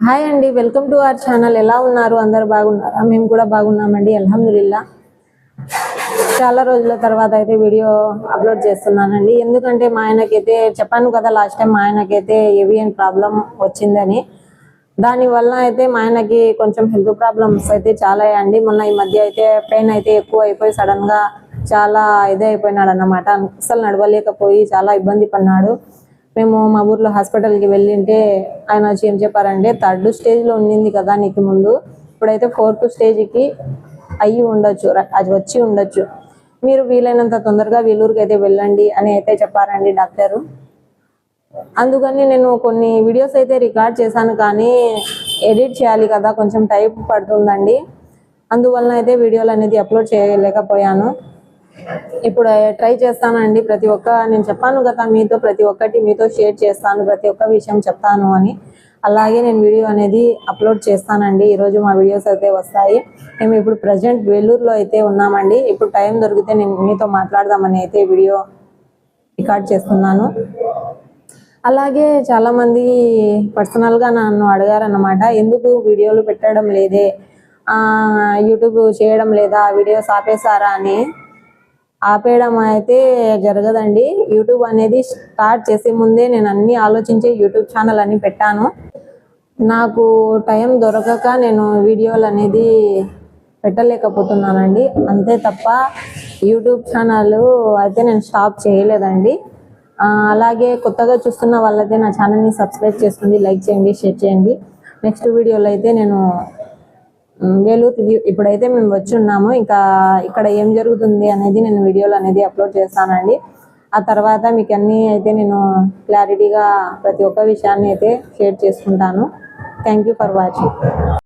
Hi అండి welcome to our channel. ఎలా ఉన్నారు? అందరు బాగున్నారా? మేము కూడా బాగున్నామండి అల్హమ్దుల్లా చాలా రోజుల తర్వాత అయితే వీడియో అప్లోడ్ చేస్తున్నానండి. ఎందుకంటే మా ఆయనకైతే చెప్పాను కదా లాస్ట్ టైం మా ఆయనకైతే ఏవియన్ ప్రాబ్లం వచ్చిందని. దానివల్ల అయితే మా ఆయనకి కొంచెం హెల్త్ ప్రాబ్లమ్స్ అయితే చాలా అండి మొన్న ఈ మధ్య అయితే పెయిన్ అయితే ఎక్కువ అయిపోయి సడన్గా చాలా ఇదే అయిపోయినాడు అన్నమాట అసలు నడవలేకపోయి చాలా ఇబ్బంది పడినాడు మేము మా ఊర్లో హాస్పిటల్కి వెళ్ళింటే ఆయన వచ్చి ఏం చెప్పారంటే థర్డ్ స్టేజ్లో ఉండింది కదా నీకు ముందు. ఇప్పుడైతే ఫోర్త్ స్టేజ్కి అయ్యి ఉండొచ్చు అది వచ్చి ఉండొచ్చు. మీరు వీలైనంత తొందరగా వీలూరుకి అయితే వెళ్ళండి అని అయితే చెప్పారండి డాక్టరు. అందుకని నేను కొన్ని వీడియోస్ అయితే రికార్డ్ చేశాను కానీ ఎడిట్ చేయాలి కదా కొంచెం టైం పడుతుందండి. అందువలన అయితే వీడియోలు అనేది అప్లోడ్ చేయలేకపోయాను. ఇప్పుడు eh, ట్రై చేస్తానండి ప్రతి ఒక్క. నేను చెప్పాను కదా మీతో ప్రతి ఒక్కటి మీతో షేర్ చేస్తాను ప్రతి ఒక్క విషయం చెప్తాను అని. అలాగే నేను వీడియో అనేది అప్లోడ్ చేస్తానండి. ఈరోజు మా వీడియోస్ అయితే వస్తాయి. మేము ఇప్పుడు ప్రజెంట్ వేలూరులో అయితే ఉన్నామండి. ఇప్పుడు టైం దొరికితే నేను మీతో మాట్లాడదామని అయితే వీడియో రికార్డ్ చేస్తున్నాను. అలాగే చాలామంది పర్సనల్గా నన్ను అడిగారన్నమాట ఎందుకు వీడియోలు పెట్టడం లేదే? యూట్యూబ్ చేయడం లేదా? వీడియోస్ ఆపేసారా అని. ఆపేయడం అయితే జరగదండి. యూట్యూబ్ అనేది స్టార్ట్ చేసే ముందే నేను అన్ని ఆలోచించే యూట్యూబ్ ఛానల్ అని పెట్టాను. నాకు టైం దొరకక నేను వీడియోలు అనేది పెట్టలేకపోతున్నానండి. అంతే తప్ప యూట్యూబ్ ఛానల్ అయితే నేను స్టాప్ చేయలేదండి. అలాగే కొత్తగా చూస్తున్న వాళ్ళైతే నా ఛానల్ని సబ్స్క్రైబ్ చేసుకోండి లైక్ చేయండి షేర్ చేయండి. నెక్స్ట్ వీడియోలో అయితే నేను వేలూరు ఇప్పుడైతే మేము వచ్చి ఉన్నాము. ఇంకా ఇక్కడ ఏం జరుగుతుంది అనేది నేను వీడియోలు అనేది అప్లోడ్ చేస్తానండి. ఆ తర్వాత మీకు అన్నీ అయితే నేను క్లారిటీగా ప్రతి ఒక్క విషయాన్ని అయితే షేర్ చేసుకుంటాను. Thank you for watching